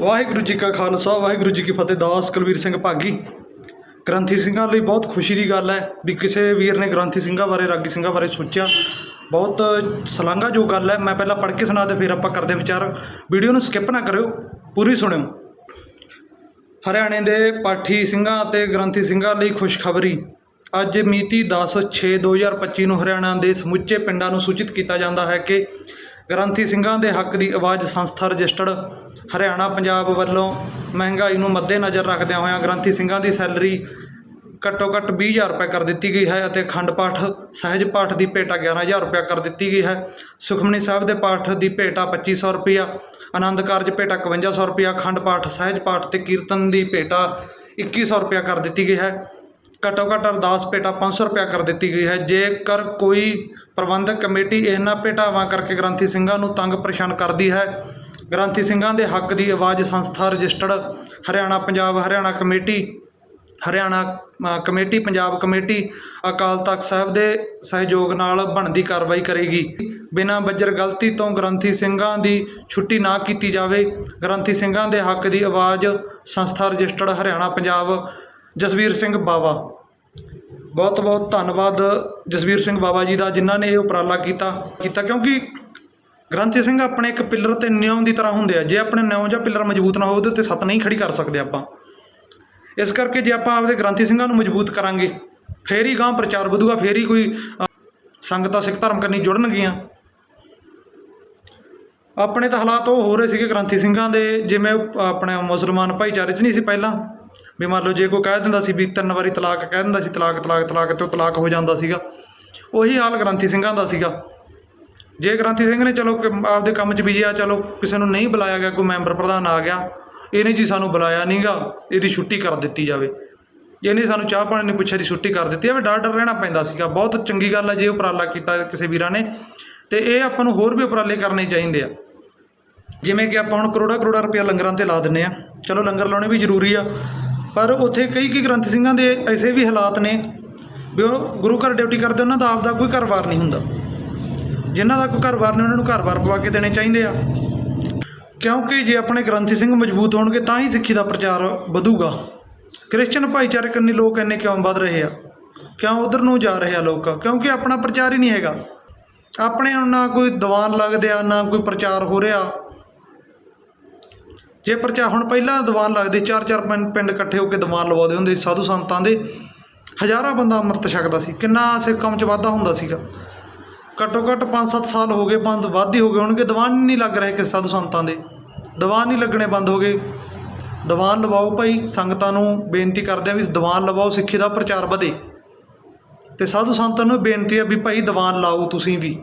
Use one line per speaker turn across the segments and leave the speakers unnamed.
ਵਾਹਿਗੁਰੂ ਜੀ ਕਾ ਖਾਲਸਾ, ਵਾਹਿਗੁਰੂ ਜੀ ਕੀ ਫਤਿਹ, ਦਾਸ ਕੁਲਵੀਰ ਸਿੰਘ ਭਾਗੀ। ਗ੍ਰੰਥੀ ਸਿੰਘਾਂ ਲਈ ਬਹੁਤ ਖੁਸ਼ੀ ਦੀ ਗੱਲ ਹੈ ਵੀ ਕਿਸੇ ਵੀਰ ਨੇ ਗ੍ਰੰਥੀ ਸਿੰਘਾਂ ਬਾਰੇ, ਰਾਗੀ ਸਿੰਘਾਂ ਬਾਰੇ ਸੋਚਿਆ। ਬਹੁਤ ਸਲਾਘਾ ਜੋ ਗੱਲ ਹੈ, ਮੈਂ ਪਹਿਲਾਂ ਪੜ੍ਹ ਕੇ ਸੁਣਾ ਤੇ ਫਿਰ ਆਪਾਂ ਕਰਦੇ ਹਾਂ ਵਿਚਾਰ। ਵੀਡੀਓ ਨੂੰ ਸਕਿਪ ਨਾ ਕਰਿਓ, ਪੂਰੀ ਸੁਣਿਓ। ਹਰਿਆਣੇ ਦੇ ਪਾਠੀ ਸਿੰਘਾਂ ਅਤੇ ਗ੍ਰੰਥੀ ਸਿੰਘਾਂ ਲਈ ਖੁਸ਼ਖਬਰੀ। ਅੱਜ ਮਿਤੀ 10/6/2025 ਨੂੰ ਹਰਿਆਣਾ ਦੇ ਸਮੁੱਚੇ ਪਿੰਡਾਂ ਨੂੰ ਸੂਚਿਤ ਕੀਤਾ ਜਾਂਦਾ ਹੈ ਕਿ ਗ੍ਰੰਥੀ ਸਿੰਘਾਂ ਦੇ ਹੱਕ ਦੀ ਆਵਾਜ਼ ਸੰਸਥਾ ਰਜਿਸਟਰਡ ਹਰਿਆਣਾ ਪੰਜਾਬ ਵੱਲੋਂ ਮਹਿੰਗਾਈ ਨੂੰ ਮੱਦੇਨਜ਼ਰ ਰੱਖਦਿਆਂ ਹੋਇਆਂ ਗ੍ਰੰਥੀ ਸਿੰਘਾਂ ਦੀ ਸੈਲਰੀ ਘੱਟੋ ਘੱਟ 20000 ਰੁਪਏ ਕਰ ਦਿੱਤੀ ਗਈ ਹੈ ਅਤੇ ਖੰਡ ਪਾਠ, ਸਹਿਜ ਪਾਠ ਦੀ ਭੇਟਾ 11000 ਰੁਪਏ ਕਰ ਦਿੱਤੀ ਗਈ ਹੈ। ਸੁਖਮਨੀ ਸਾਹਿਬ ਦੇ ਪਾਠ ਦੀ ਭੇਟਾ 2500 ਰੁਪਇਆ ਆਨੰਦ ਕਾਰਜ ਭੇਟਾ 5100 ਰੁਪਇਆ ਖੰਡ ਪਾਠ, ਸਹਿਜ ਪਾਠ ਤੇ ਕੀਰਤਨ ਦੀ ਭੇਟਾ 2100 ਰੁਪਇਆ ਕਰ ਦਿੱਤੀ ਗਈ ਹੈ। ਘੱਟੋ ਘੱਟ ਅਰਦਾਸ ਭੇਟਾ 500 ਰੁਪਇਆ ਕਰ ਦਿੱਤੀ ਗਈ ਹੈ। ਜੇਕਰ ਕੋਈ ਪ੍ਰਬੰਧਕ ਕਮੇਟੀ ਇਹਨਾਂ ਭੇਟਾਵਾਂ ਕਰਕੇ ਗ੍ਰੰਥੀ ਸਿੰਘਾਂ ਨੂੰ ਤੰਗ ਪਰੇਸ਼ਾਨ ਕਰਦੀ ਹੈ ਗ੍ਰੰਥੀ ਸਿੰਘਾਂ ਦੇ ਹੱਕ ਦੀ ਆਵਾਜ਼ ਸੰਸਥਾ registered, Haryana Punjab Haryana committee Haryana committee, Punjab committee, Akal Takht Sahib ਦੇ ਸਹਿਯੋਗ ਨਾਲ ਬਣਦੀ ਕਾਰਵਾਈ ਕਰੇਗੀ। ਬਿਨਾਂ ਬੱਜਰ ਗਲਤੀ ਤੋਂ ਗ੍ਰੰਥੀ ਸਿੰਘਾਂ ਦੀ ਛੁੱਟੀ ਨਾ ਕੀਤੀ ਜਾਵੇ। ਗ੍ਰੰਥੀ ਸਿੰਘਾਂ ਦੇ ਹੱਕ ਦੀ ਆਵਾਜ਼ ਸੰਸਥਾ ਰਜਿਸਟਰਡ, ਹਰਿਆਣਾ ਪੰਜਾਬ, ਜਸਵੀਰ ਸਿੰਘ ਬਾਵਾ। ਬਹੁਤ ਬਹੁਤ ਧੰਨਵਾਦ ਜਸਵੀਰ ਸਿੰਘ ਬਾਵਾ ਜੀ ਦਾ, ਜਿਨ੍ਹਾਂ ਨੇ ਇਹ ਉਪਰਾਲਾ ਕੀਤਾ। ਕੀਤਾ ਕਿਉਂਕਿ ਗ੍ਰੰਥੀ ਸਿੰਘ ਆਪਣੇ ਇੱਕ ਪਿੱਲਰ ਤੇ ਨਿਉਂ ਦੀ ਤਰ੍ਹਾਂ ਹੁੰਦੇ ਆ। ਜੇ ਆਪਣੇ ਨਿਉਂ ਜਾਂ ਪਿੱਲਰ ਮਜ਼ਬੂਤ ਨਾ ਹੋਵੇ, ਉਹਦੇ ਉੱਤੇ ਸੱਤ ਨਹੀਂ ਖੜੀ ਕਰ ਸਕਦੇ ਆਪਾਂ। ਇਸ ਕਰਕੇ ਜੇ ਆਪਾਂ ਆਪਦੇ ਗ੍ਰੰਥੀ ਸਿੰਘਾਂ ਨੂੰ ਮਜ਼ਬੂਤ ਕਰਾਂਗੇ, ਫੇਰ ਹੀ ਗਾਂ ਪ੍ਰਚਾਰ ਵਧੂਗਾ, ਫੇਰ ਹੀ ਕੋਈ ਸੰਗਤਾਂ, ਸਿੱਖ ਧਰਮ ਕਰਨੀ ਜੁੜਨਗੀਆਂ। ਆਪਣੇ ਤਾਂ ਹਾਲਾਤ ਉਹ ਹੋ ਰਹੇ ਸੀਗੇ ਗ੍ਰੰਥੀ ਸਿੰਘਾਂ ਦੇ, ਜਿਵੇਂ ਆਪਣੇ ਮੁਸਲਮਾਨ ਭਾਈਚਾਰੇ 'ਚ ਨਹੀਂ ਸੀ ਪਹਿਲਾਂ। ਵੀ ਮੰਨ ਲਓ ਜੇ ਕੋਈ ਕਹਿ ਦਿੰਦਾ ਸੀ ਵੀ ਤਿੰਨ ਵਾਰੀ ਤਲਾਕ, ਕਹਿ ਦਿੰਦਾ ਸੀ ਤਲਾਕ ਤਲਾਕ ਤਲਾਕ ਤੇ ਉਹ ਤਲਾਕ ਹੋ ਜਾਂਦਾ ਸੀਗਾ। ਉਹੀ ਹਾਲ ਗ੍ਰੰਥੀ ਸਿੰਘਾਂ ਦਾ ਸੀਗਾ। ਜੇ ਗ੍ਰੰਥੀ ਸਿੰਘ ਨੇ ਚਲੋ ਆਪਦੇ ਕੰਮ 'ਚ ਬਿਜ਼ੀ ਆ, ਚਲੋ ਕਿਸੇ ਨੂੰ ਨਹੀਂ ਬੁਲਾਇਆ ਗਿਆ, ਕੋਈ ਮੈਂਬਰ ਪ੍ਰਧਾਨ ਆ ਗਿਆ, ਇਹਨੇ ਜੀ ਸਾਨੂੰ ਬੁਲਾਇਆ ਨਹੀਂਗਾ ਇਹਦੀ ਛੁੱਟੀ ਕਰ ਦਿੱਤੀ ਜਾਵੇ। ਇਹਨੇ ਸਾਨੂੰ ਚਾਹ ਪਾਣੀ ਨਹੀਂ ਪੁੱਛਿਆ ਦੀ ਛੁੱਟੀ ਕਰ ਦਿੱਤੀ ਐਵੇਂ ਡਰ ਡਰ ਰਹਿਣਾ ਪੈਂਦਾ ਸੀਗਾ। ਬਹੁਤ ਚੰਗੀ ਗੱਲ ਹੈ ਜੇ ਉਪਰਾਲਾ ਕੀਤਾ ਕਿਸੇ ਵੀਰਾਂ ਨੇ, ਤੇ ਇਹ ਆਪਾਂ ਨੂੰ ਹੋਰ ਵੀ ਉਪਰਾਲੇ ਕਰਨੇ ਚਾਹੀਦੇ ਆ। ਜਿਵੇਂ ਕਿ ਆਪਾਂ ਹੁਣ ਕਰੋੜਾ ਕਰੋੜਾ ਰੁਪਇਆ ਲੰਗਰਾਂ ਤੇ ਲਾ ਦਿੰਨੇ ਆ। ਚਲੋ ਲੰਗਰ ਲਾਉਣੇ ਵੀ ਜ਼ਰੂਰੀ ਆ, ਪਰ ਉੱਥੇ ਕਈ ਕਈ ਗ੍ਰੰਥ ਸਿੰਘਾਂ ਦੇ ਐਸੇ ਵੀ ਹਾਲਾਤ ਨੇ, ਵੀ ਉਹ ਗੁਰੂ ਘਰ ਡਿਊਟੀ ਕਰਦੇ, ਉਹਨਾਂ ਦਾ ਆਪਦਾ ਕੋਈ ਘਰ-ਬਾਰ ਨਹੀਂ ਹੁੰਦਾ। ਜਿਨ੍ਹਾਂ ਦਾ ਕੋਈ ਘਰ-ਬਾਰ ਨਹੀਂ, ਉਹਨਾਂ ਨੂੰ ਘਰ-ਬਾਰ ਪਵਾ ਕੇ ਦੇਣੇ ਚਾਹੀਦੇ ਆ। ਕਿਉਂਕਿ ਜੇ ਆਪਣੇ ਗ੍ਰੰਥੀ ਸਿੰਘ ਮਜ਼ਬੂਤ ਹੋਣਗੇ, ਤਾਂ ਹੀ ਸਿੱਖੀ ਦਾ ਪ੍ਰਚਾਰ ਵਧੂਗਾ। ਕ੍ਰਿਸਚਨ ਭਾਈਚਾਰੇ ਕੰਨੀ ਲੋਕ ਇੰਨੇ ਕਿਉਂ ਵੱਧ ਰਹੇ ਆ? ਕਿਉਂ ਉਧਰ ਨੂੰ ਜਾ ਰਹੇ ਆ ਲੋਕ? ਕਿਉਂਕਿ ਆਪਣਾ ਪ੍ਰਚਾਰ ਹੀ ਨਹੀਂ ਹੈਗਾ। ਆਪਣੇ ਨਾ ਕੋਈ ਦੀਵਾਨ ਲੱਗਦੇ ਆ, ਨਾ ਕੋਈ ਪ੍ਰਚਾਰ ਹੋ ਰਿਹਾ। ਜੇ ਪ੍ਰਚਾਰ ਹੁਣ ਪਹਿਲਾਂ ਦੀਵਾਨ ਲੱਗਦੇ ਚਾਰ ਚਾਰ ਪਿੰਡ ਪਿੰਡ ਇਕੱਠੇ ਹੋ ਕੇ ਦੀਵਾਨ ਲਵਾਉਂਦੇ ਹੁੰਦੇ ਸਾਧੂ ਸੰਤਾਂ ਦੇ, ਹਜ਼ਾਰਾਂ ਬੰਦਾ ਅੰਮ੍ਰਿਤ ਛਕਦਾ ਸੀ। ਕਿੰਨਾ ਸਿੱਖ ਕੰਮ 'ਚ ਵਾਧਾ ਹੁੰਦਾ ਸੀਗਾ। ਘੱਟੋ ਘੱਟ 5-7 ਸਾਲ ਹੋ ਗਏ ਬੰਦ ਵੱਧ ਹੀ ਹੋ ਗਏ। ਹੋਣਗੇ, ਦੀਵਾਨ ਨਹੀਂ ਲੱਗ ਰਹੇ ਕਿ ਸਾਧੂ ਸੰਤਾਂ ਦੇ। ਦੀਵਾਨ ਨਹੀਂ ਲੱਗਣੇ ਬੰਦ ਹੋ ਗਏ। ਦੀਵਾਨ ਲਵਾਓ ਭਾਈ, ਸੰਗਤਾਂ ਨੂੰ ਬੇਨਤੀ ਕਰਦੇ ਆ ਵੀ ਦੀਵਾਨ ਲਵਾਓ, ਸਿੱਖੀ ਦਾ ਪ੍ਰਚਾਰ ਵਧੇ। ਤੇ ਸਾਧੂ ਸੰਤਾਂ ਨੂੰ ਬੇਨਤੀ ਆ ਵੀ ਭਾਈ, ਦੀਵਾਨ ਲਾਓ ਤੁਸੀਂ ਵੀ।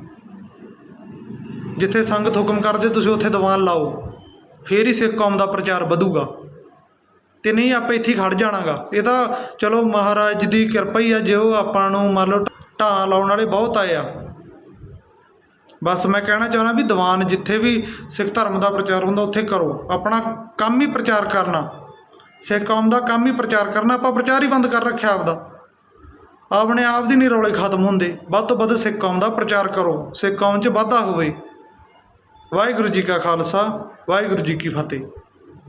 ਜਿੱਥੇ ਸੰਗਤ ਹੁਕਮ ਕਰਦੇ, ਤੁਸੀਂ ਉੱਥੇ ਦੀਵਾਨ ਲਾਓ। ਫੇਰ ਹੀ ਸਿੱਖ ਕੌਮ ਦਾ ਪ੍ਰਚਾਰ ਵਧੂਗਾ। ਤੇ ਨਹੀਂ, ਆਪਾਂ ਇੱਥੇ ਹੀ ਖੜ ਜਾਣਾਗਾ। ਇਹ ਤਾਂ ਚਲੋ ਮਹਾਰਾਜ ਦੀ ਕਿਰਪਾ ਹੀ ਆ, ਜੇ ਉਹ ਆਪਾਂ ਨੂੰ ਮੰਨ ਲਓ ਢਾਂ ਲਾਉਣ ਵਾਲੇ ਬਹੁਤ ਆਏ ਆ। ਬਸ ਮੈਂ ਕਹਿਣਾ ਚਾਹੁੰਦਾ ਵੀ ਦੀਵਾਨ ਜਿੱਥੇ ਵੀ ਸਿੱਖ ਧਰਮ ਦਾ ਪ੍ਰਚਾਰ ਹੁੰਦਾ ਉੱਥੇ ਕਰੋ। ਆਪਣਾ ਕੰਮ ਹੀ ਪ੍ਰਚਾਰ ਕਰਨਾ। ਸਿੱਖ ਕੌਮ ਦਾ ਕੰਮ ਹੀ ਪ੍ਰਚਾਰ ਕਰਨਾ। ਆਪਾਂ ਪ੍ਰਚਾਰ ਹੀ ਬੰਦ ਕਰ ਰੱਖਿਆ ਆਪਦਾ। ਆਪਣੇ ਆਪ ਦੀ ਨਹੀਂ ਰੌਲੇ ਖਤਮ ਹੁੰਦੇ। ਵੱਧ ਤੋਂ ਵੱਧ ਸਿੱਖ ਕੌਮ ਦਾ ਪ੍ਰਚਾਰ ਕਰੋ। ਸਿੱਖ ਕੌਮ 'ਚ ਵਾਧਾ ਹੋਵੇ। ਵਾਹਿਗੁਰੂ ਜੀ ਕਾ ਖਾਲਸਾ। ਵਾਹਿਗੁਰੂ ਜੀ ਕੀ ਫਤਿਹ।